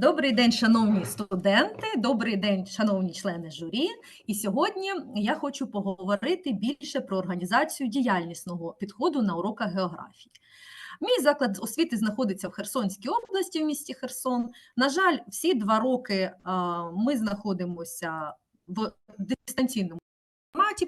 Добрий день, шановні студенти, добрий день, шановні члени журі. І сьогодні я хочу поговорити більше про організацію діяльнісного підходу на уроках географії. Мій заклад освіти знаходиться в Херсонській області, в місті Херсон. На жаль, всі два роки ми знаходимося в дистанційному форматі.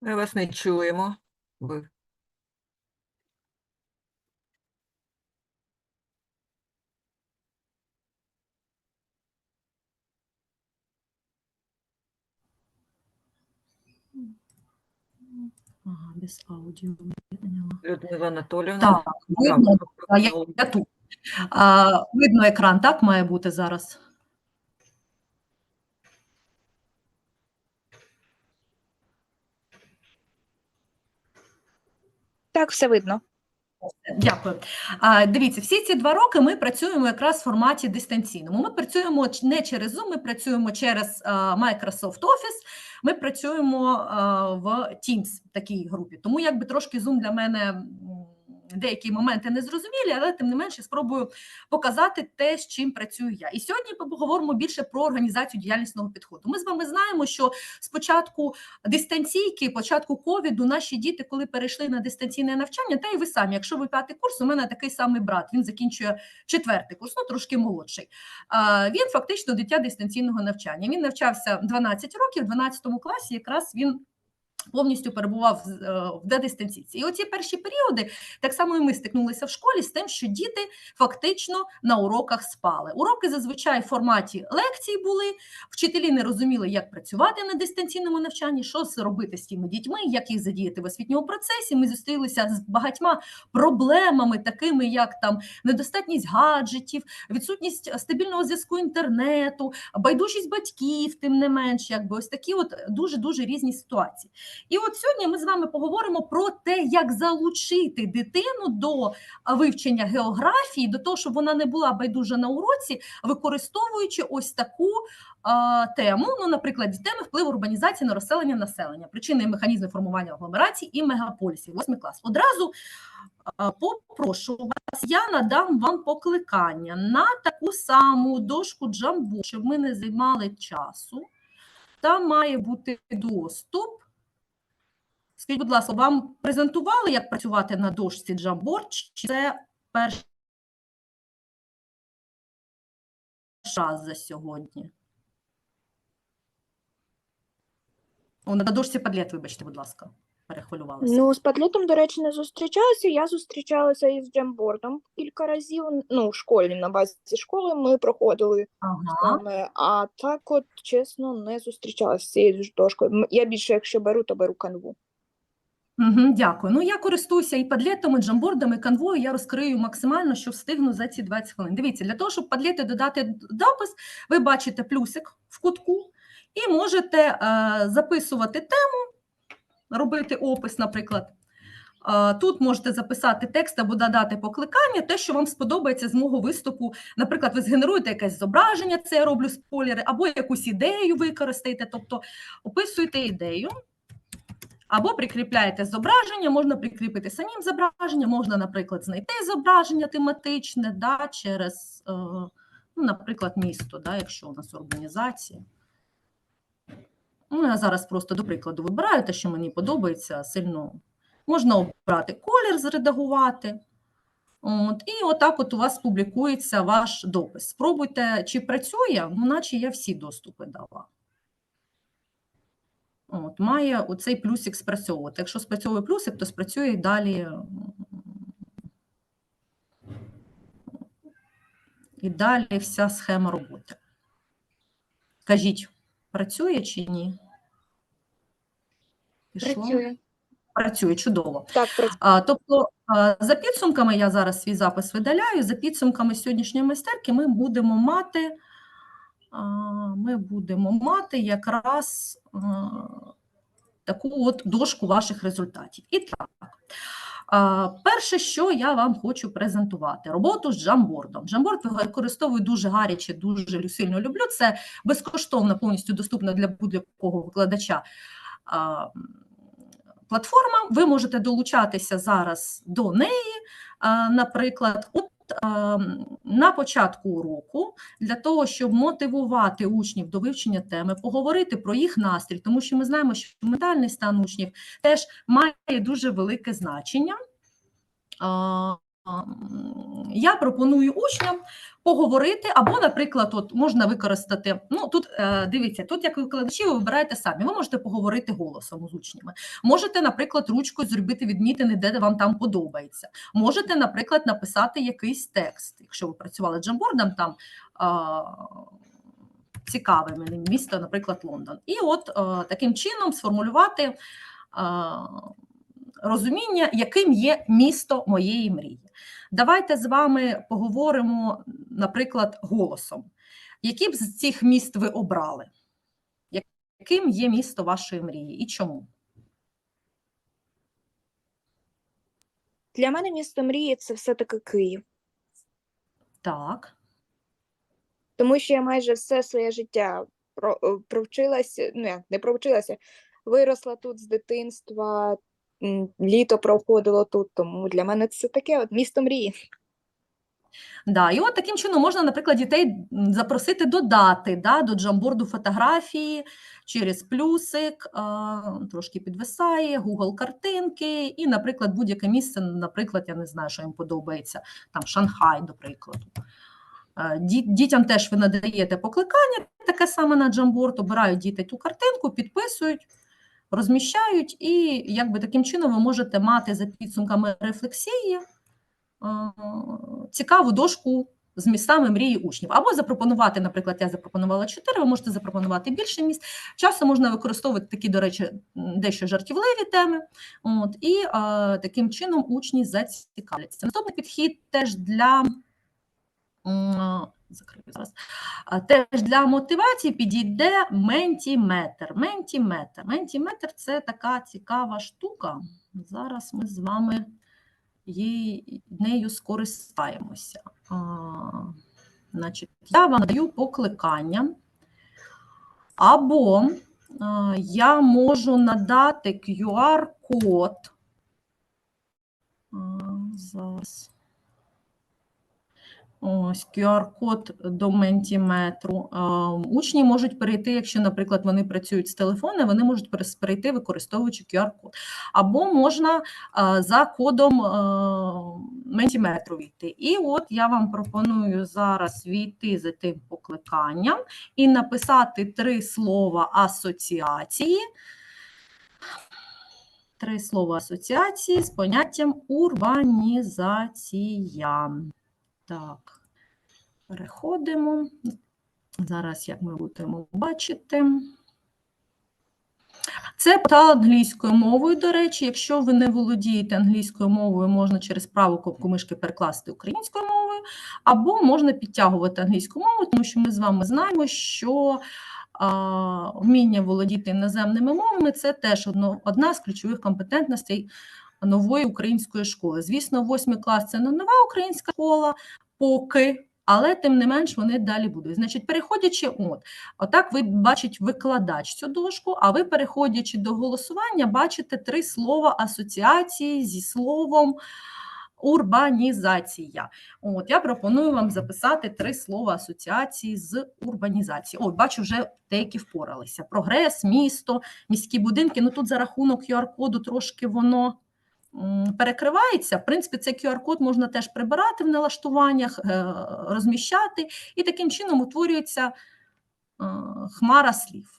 Ми вас не чуємо. Ви Ага, без аудіо. я поняла. Людмила Анатоліївна. Так, видно, я, я тут. А, видно екран, так має бути зараз. Так, все видно. Дякую. Дивіться, всі ці два роки ми працюємо якраз в форматі дистанційному. Ми працюємо не через Zoom, ми працюємо через Microsoft Office, ми працюємо в Teams такій групі. Тому якби трошки Zoom для мене деякі моменти не зрозумілі, але тим не менше спробую показати те, з чим працюю я. І сьогодні поговоримо більше про організацію діяльнісного підходу. Ми з вами знаємо, що спочатку дистанційки, початку ковіду, наші діти, коли перейшли на дистанційне навчання, та й ви самі, якщо ви п'ятий курс, у мене такий самий брат, він закінчує четвертий курс, ну трошки молодший. Він фактично дитя дистанційного навчання. Він навчався 12 років, в 12 класі якраз він. Повністю перебував е, в дедистанційці. І оці перші періоди так само і ми стикнулися в школі з тим, що діти фактично на уроках спали. Уроки зазвичай в форматі лекцій були, вчителі не розуміли, як працювати на дистанційному навчанні, що з- робити з тими дітьми, як їх задіяти в освітньому процесі. Ми зустрілися з багатьма проблемами, такими як там недостатність гаджетів, відсутність стабільного зв'язку інтернету, байдужість батьків, тим не менш, якби ось такі от дуже дуже різні ситуації. І от сьогодні ми з вами поговоримо про те, як залучити дитину до вивчення географії, до того, щоб вона не була байдужа на уроці, використовуючи ось таку а, тему, ну, наприклад, теми впливу урбанізації на розселення населення, причини і механізми формування агломерацій і мегаполісів. Восьмий клас. Одразу а, попрошу вас, я надам вам покликання на таку саму дошку Джамбо, щоб ми не займали часу. Там має бути доступ. Скажіть, будь ласка, вам презентували, як працювати на дошці Jamboard, чи це перший раз за сьогодні? О, на дошці Padlet, вибачте, будь ласка, перехвилювалася. Ну, з Падлетом, до речі, не зустрічалася. Я зустрічалася із джембордом кілька разів. Ну, в школі, на базі школи ми проходили ага. а так от, чесно, не зустрічалася з цією дошкою. Я більше, якщо беру, то беру канву. Угу, дякую. Ну, я користуюся і падлетами, і джамбордами, і канвою. Я розкрию максимально, що встигну за ці 20 хвилин. Дивіться, для того, щоб падлети додати допис, ви бачите плюсик в кутку і можете е, записувати тему, робити опис, наприклад. Е, Тут можете записати текст або додати покликання, те, що вам сподобається з мого виступу. Наприклад, ви згенеруєте якесь зображення, це я роблю спойлери, або якусь ідею використаєте, тобто описуєте ідею. Або прикріпляєте зображення, можна прикріпити самим зображення, можна, наприклад, знайти зображення тематичне да, через, е, ну, наприклад, місто, да, якщо у нас урбанізація. Ну, я зараз просто до прикладу вибираю те, що мені подобається сильно. Можна обрати колір, зредагувати. От, і отак от у вас публікується ваш допис. Спробуйте, чи працює, ну, наче я всі доступи дала. От, має оцей плюсик спрацьовувати. Якщо спрацьовує плюсик, то спрацює і далі. І далі вся схема роботи. Кажіть, працює чи ні? Пішло? Працює, чудово. Так, працює. А, тобто, а, за підсумками, я зараз свій запис видаляю, за підсумками сьогоднішньої майстерки ми будемо мати, ми будемо мати якраз таку от дошку ваших результатів. І так, Перше, що я вам хочу презентувати, роботу з джамбордом. Джамборд використовую дуже гаряче, дуже сильно люблю. Це безкоштовно, повністю доступна для будь-якого викладача платформа. Ви можете долучатися зараз до неї. Наприклад, от на початку уроку для того, щоб мотивувати учнів до вивчення теми, поговорити про їх настрій, тому що ми знаємо, що ментальний стан учнів теж має дуже велике значення. Я пропоную учням поговорити, або, наприклад, от можна використати. Ну тут е, дивіться, тут як викладачі ви вибираєте самі. Ви можете поговорити голосом з учнями. Можете, наприклад, ручкою зробити відмітини, де вам там подобається. Можете, наприклад, написати якийсь текст, якщо ви працювали джамбордом, там цікаве мені місто, наприклад, Лондон. І от е, таким чином сформулювати а, розуміння, яким є місто моєї мрії. Давайте з вами поговоримо, наприклад, голосом. Які б з цих міст ви обрали? Яким є місто вашої мрії і чому? Для мене місто мрії це все-таки Київ, Так, тому що я майже все своє життя е, провчилася, ну не провчилася, виросла тут з дитинства, літо проходило тут, тому для мене це таке от місто мрії. да. І от таким чином можна, наприклад, дітей запросити додати да, до джамборду фотографії через плюсик, трошки підвисає, Google картинки, і, наприклад, будь-яке місце, наприклад, я не знаю, що їм подобається, там Шанхай, до прикладу. Е, Дітям теж ви надаєте покликання, таке саме на джамборд, обирають діти ту картинку, підписують, розміщають, і якби таким чином ви можете мати за підсумками рефлексії цікаву дошку з містами мрії учнів. Або запропонувати, наприклад, я запропонувала 4, ви можете запропонувати більше міст. Часто можна використовувати такі, до речі, дещо жартівливі теми. От, і е, таким чином учні зацікавляться. Наступний підхід теж для. Закрию зараз. Теж для мотивації підійде ментіметр. Ментіметр. Ментіметр це така цікава штука. Зараз ми з вами їй, нею скористаємося. А, значить, я вам даю покликання, або а, я можу надати QR-код. Зараз. Ось QR-код до ментіметру. Учні можуть перейти, якщо, наприклад, вони працюють з телефону, вони можуть перейти, використовуючи QR-код. Або можна за кодом ментіметру війти. І от я вам пропоную зараз війти за тим покликанням і написати три слова асоціації. Три слова асоціації з поняттям урбанізація. Так, переходимо. Зараз, як ми будемо бачити. Це портал англійською мовою, до речі. Якщо ви не володієте англійською мовою, можна через праву кнопку мишки перекласти українською мовою, або можна підтягувати англійську мову, тому що ми з вами знаємо, що а, вміння володіти іноземними мовами це теж одно, одна з ключових компетентностей нової української школи. Звісно, восьмий клас це не нова українська школа, поки. Але тим не менш вони далі будуть. Значить, переходячи, от отак ви бачить викладач цю дошку, а ви, переходячи до голосування, бачите три слова асоціації зі словом урбанізація. От я пропоную вам записати три слова асоціації з урбанізації. О, бачу, вже деякі впоралися. Прогрес, місто, міські будинки. Ну тут за рахунок QR-коду трошки воно перекривається. В принципі, цей QR-код можна теж прибирати в налаштуваннях, е, розміщати, і таким чином утворюється е, хмара слів.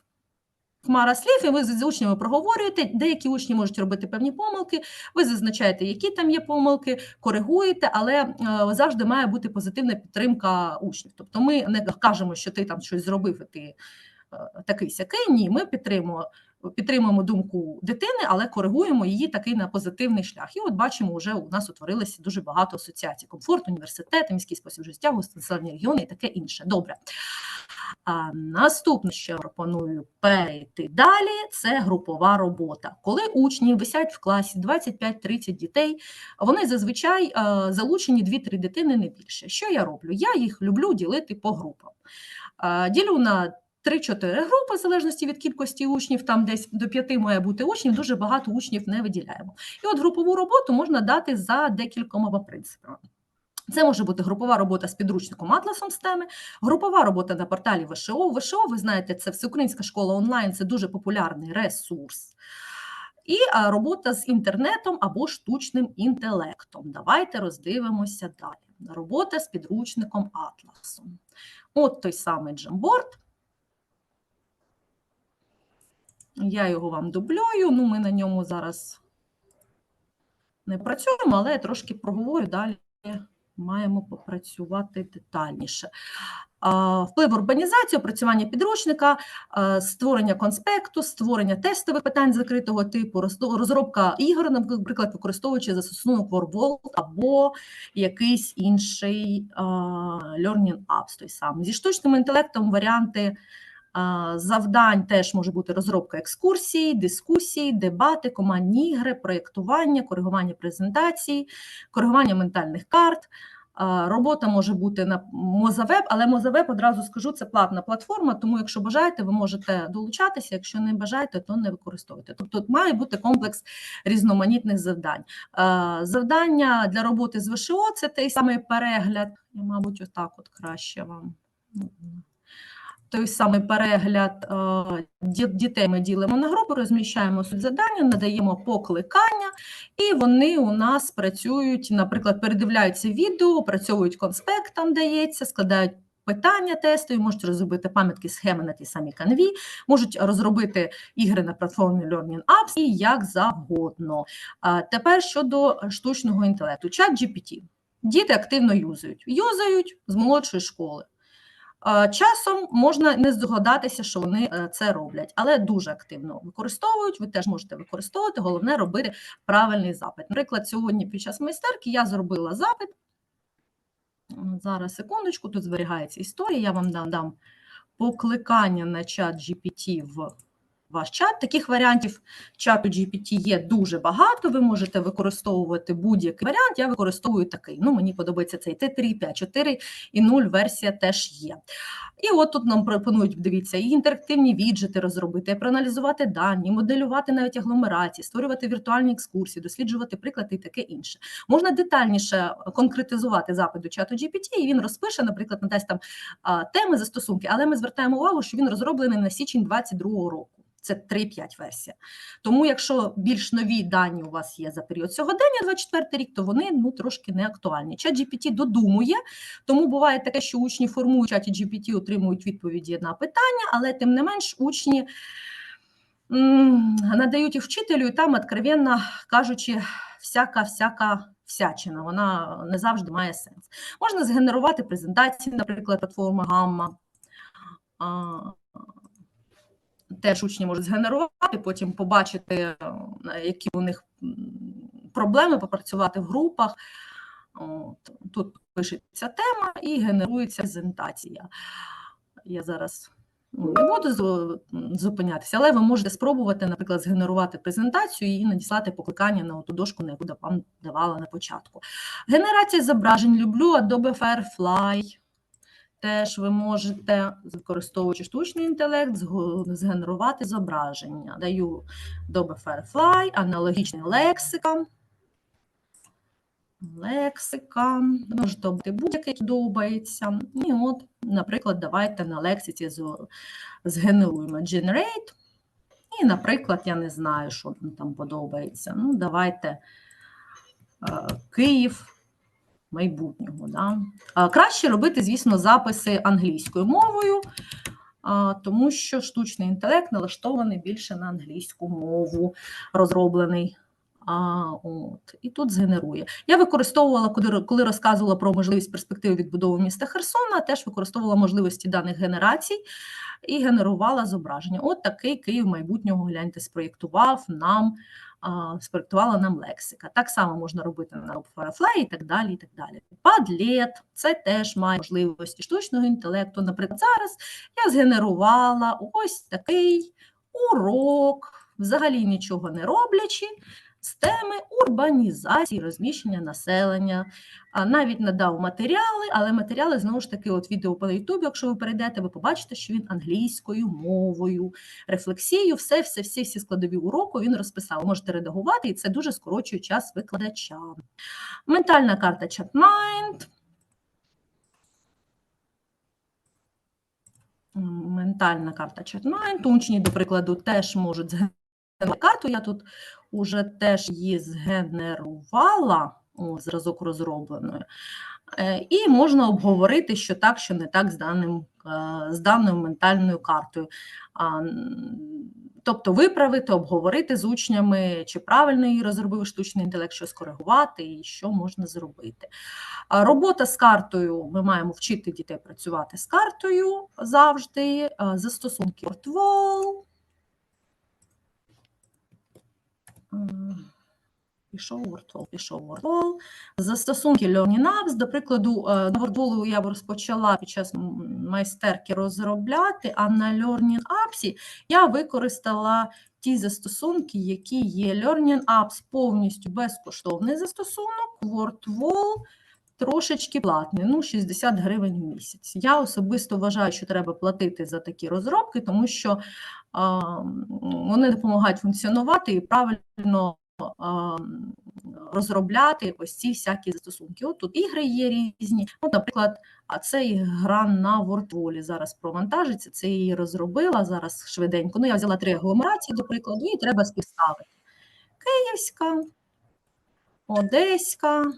Хмара слів, і ви з учнями проговорюєте. Деякі учні можуть робити певні помилки. Ви зазначаєте, які там є помилки, коригуєте, але е, завжди має бути позитивна підтримка учнів. Тобто, ми не кажемо, що ти там щось зробив, і ти такий сякий. Ні, ми підтримуємо підтримуємо думку дитини, але коригуємо її такий на позитивний шлях. І от бачимо, вже у нас утворилося дуже багато асоціацій: комфорт, університет, міський спосіб життя, гостинні регіони і таке інше. Добре. А наступне, що пропоную перейти далі, це групова робота. Коли учні висять в класі 25-30 дітей, вони зазвичай е, залучені 2-3 дитини не більше. Що я роблю? Я їх люблю ділити по групам. Е, Ділю на 3-4 групи, в залежності від кількості учнів, там десь до 5 має бути учнів, дуже багато учнів не виділяємо. І от групову роботу можна дати за декількома принципами. Це може бути групова робота з підручником атласом з теми, групова робота на порталі ВШО. ВШО, ви знаєте, це всеукраїнська школа онлайн, це дуже популярний ресурс. І робота з інтернетом або штучним інтелектом. Давайте роздивимося далі. Робота з підручником атласом. От той самий Jamboard. Я його вам дублюю. Ну, ми на ньому зараз не працюємо, але я трошки проговорю далі. Маємо попрацювати детальніше. Вплив урбанізації, опрацювання підручника, створення конспекту, створення тестових питань закритого типу, розробка ігор, наприклад, використовуючи застосунок WordWall або якийсь інший learning apps той самий. Зі штучним інтелектом варіанти завдань теж може бути розробка екскурсій, дискусій, дебати, командні ігри, проєктування, коригування презентацій, коригування ментальних карт. Робота може бути на Mozaweb, але Mozaweb, одразу скажу, це платна платформа, тому якщо бажаєте, ви можете долучатися, якщо не бажаєте, то не використовуйте. Тобто має бути комплекс різноманітних завдань. Завдання для роботи з ВШО – це той самий перегляд, мабуть, отак от краще вам. Той самий перегляд е, дітей ми ділимо на групи, розміщаємо суть завдання, надаємо покликання, і вони у нас працюють, наприклад, передивляються відео, опрацьовують конспект, там дається, складають питання тестові, можуть розробити пам'ятки схеми на тій самій канві, можуть розробити ігри на платформі Learning Apps і як завгодно. А тепер щодо штучного інтелекту. Чат GPT. Діти активно юзають. Юзають з молодшої школи. Е, Часом можна не здогадатися, що вони е, це роблять, але дуже активно використовують. Ви теж можете використовувати. Головне робити правильний запит. Наприклад, сьогодні під час майстерки я зробила запит. Зараз секундочку, тут зберігається історія. Я вам дам, покликання на чат GPT в ваш чат. Таких варіантів чату GPT є дуже багато. Ви можете використовувати будь-який варіант. Я використовую такий. Ну, мені подобається цей Т3, 5, 4 і 0 версія теж є. І от тут нам пропонують, дивіться, і інтерактивні віджити розробити, проаналізувати дані, моделювати навіть агломерації, створювати віртуальні екскурсії, досліджувати приклади і таке інше. Можна детальніше конкретизувати запит до чату GPT, і він розпише, наприклад, надасть там теми застосунки, але ми звертаємо увагу, що він розроблений на січень 22 року. Це 3.5 версія. Тому, якщо більш нові дані у вас є за період сьогодення, 24 рік, то вони ну трошки не актуальні. Чат GPT додумує, тому буває таке, що учні формують чаті GPT, отримують відповіді на питання, але тим не менш учні надають їх вчителю, і там, откровенно кажучи, всяка всяка всячина, вона не завжди має сенс. Можна згенерувати презентації, наприклад, платформа Гамма. Теж учні можуть згенерувати, потім побачити, е, які у них проблеми, попрацювати в групах. От, тут пишеться тема і генерується презентація. Я зараз ну, не буду зупинятися, але ви можете спробувати, наприклад, згенерувати презентацію і надіслати покликання на ту дошку, на яку вам давала на початку. Генерація зображень люблю Adobe Firefly. Теж ви можете, використовуючи штучний інтелект, згенерувати зображення. Даю Adobe Firefly, аналогічний лексика. Лексика, можете обрати будь-який подобається. І от, наприклад, давайте на лексиці згенеруємо Generate. І, наприклад, я не знаю, що там подобається. Ну, давайте е, Київ майбутнього. Да? Краще робити, звісно, записи англійською мовою, тому що штучний інтелект налаштований більше на англійську мову, розроблений А, от, і тут згенерує. Я використовувала, коли, розказувала про можливість перспективи відбудови міста Херсона, теж використовувала можливості даних генерацій і генерувала зображення. От такий Київ майбутнього, гляньте, спроєктував нам, а, спроєктувала нам лексика. Так само можна робити на Firefly і так далі. і так далі. Padlet – це теж має можливості штучного інтелекту. Наприклад, зараз я згенерувала ось такий урок, взагалі нічого не роблячи, з теми урбанізації, розміщення населення. Навіть надав матеріали, але матеріали знову ж таки, от відео по Ютубі, якщо ви перейдете, ви побачите, що він англійською мовою, рефлексією, все, все, всі, всі складові уроку він розписав. Можете редагувати, і це дуже скорочує час викладачам. Ментальна карта ChatMind. Ментальна карта ChatMind. Учні, до прикладу, теж можуть карту. Я тут уже теж її згенерувала, о, зразок розробленої. Е, І можна обговорити, що так, що не так з, даним, е, з даною ментальною картою. Тобто виправити, обговорити з учнями, чи правильно її розробив штучний інтелект, що скоригувати і що можна зробити. Робота з картою, ми маємо вчити дітей працювати з картою завжди. Застосунки Wordwall. Пішов Wordwall, пішов Wordwall. Застосунки Learning Apps, до прикладу, е, на Wordwall я розпочала під час майстерки розробляти, а на Learning Apps я використала ті застосунки, які є. Learning Apps повністю безкоштовний застосунок, Wordwall трошечки платний, ну 60 гривень в місяць. Я особисто вважаю, що треба платити за такі розробки, тому що вони допомагають функціонувати і правильно розробляти ось ці всякі застосунки. От тут ігри є різні. Ну, наприклад, а це і гра на WordWall зараз провантажиться. Це її розробила зараз швиденько. Ну, я взяла три агломерації, до прикладу, і треба співставити. Київська, Одеська.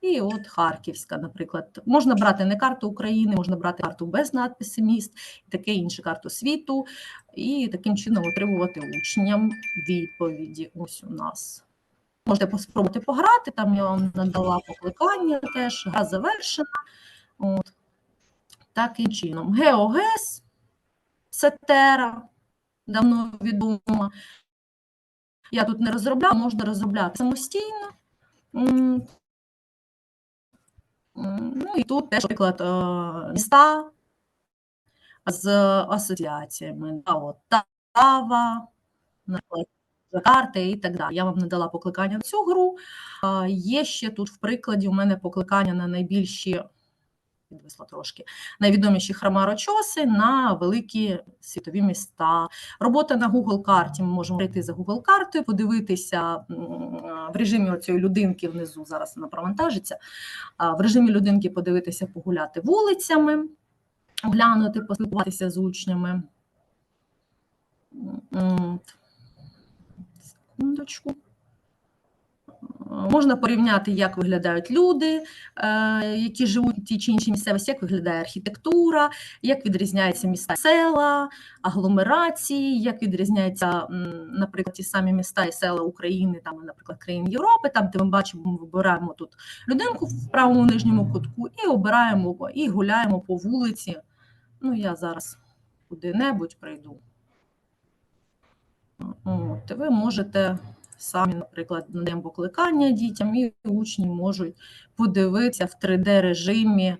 І от Харківська, наприклад. Можна брати не карту України, можна брати карту без надписи міст, таке інше карту світу, і таким чином отримувати учням відповіді. Ось у нас. Можете спробувати пограти, там я вам надала покликання теж, гра завершена. От. Таким чином. Геогес, Сетера, давно відома. Я тут не розробляла, можна розробляти самостійно. Ну і тут теж, наприклад, е, міста з асоціаціями. Да, от, Тава, Джакарта і так далі. Я вам не дала покликання на цю гру. Є ще тут в прикладі у мене покликання на найбільші, підвисла трошки, найвідоміші храмарочоси на великі світові міста. Робота на Google карті. Ми можемо прийти за Google картою, подивитися в режимі оцієї людинки внизу, зараз вона провантажиться. В режимі людинки подивитися, погуляти вулицями, оглянути, поспілкуватися з учнями. Секундочку. Е, Можна порівняти, як виглядають люди, е, які живуть в тій чи іншій місцевості, як виглядає архітектура, як відрізняються міста села, агломерації, як відрізняються, наприклад, ті самі міста і села України, там, наприклад, країн Європи, там, де ми бачимо, ми вибираємо тут людинку в правому нижньому кутку і обираємо і гуляємо по вулиці. Ну, я зараз куди-небудь прийду. От, ви можете самі, наприклад, надаємо покликання дітям, і учні можуть подивитися в 3D-режимі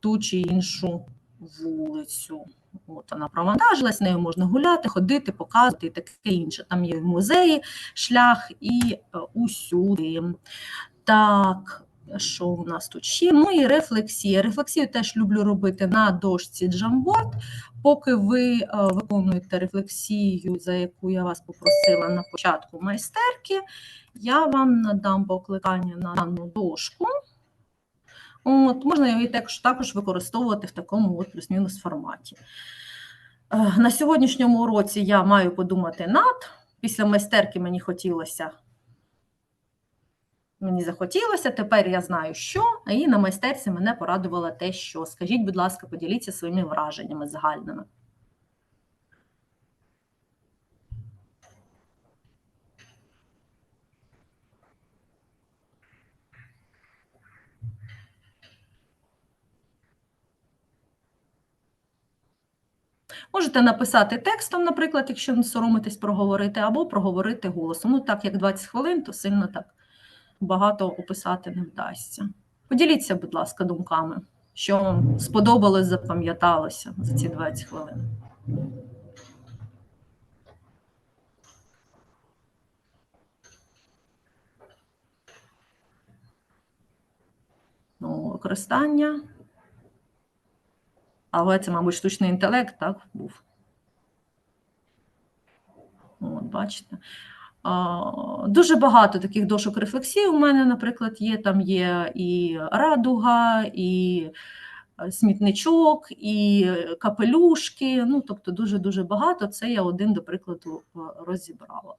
ту чи іншу вулицю. От вона провантажилась, нею можна гуляти, ходити, показувати і таке інше. Там є в музеї шлях і е, усюди. Так, що у нас тут ще? Ну і рефлексія. Рефлексію теж люблю робити на дошці Jamboard. Поки ви е, виконуєте рефлексію, за яку я вас попросила на початку майстерки, я вам надам покликання на дану дошку. От, можна її також, також використовувати в такому от плюс-мінус форматі. Е, На сьогоднішньому уроці я маю подумати над. Після майстерки мені хотілося Мені захотілося, тепер я знаю, що, і на майстерці мене порадувало те, що. Скажіть, будь ласка, поділіться своїми враженнями загальними. Можете написати текстом, наприклад, якщо не соромитесь проговорити, або проговорити голосом. Ну, так як 20 хвилин, то сильно так багато описати не вдасться. Поділіться, будь ласка, думками, що вам сподобалось, запам'яталося за ці 20 хвилин. Ну, використання. Але це, мабуть, штучний інтелект, так, був. От, бачите. Дуже багато таких дошок рефлексів у мене, наприклад, є. Там є і радуга, і е, смітничок, і капелюшки. Ну, тобто дуже-дуже багато. Це я один, до прикладу, розібрала.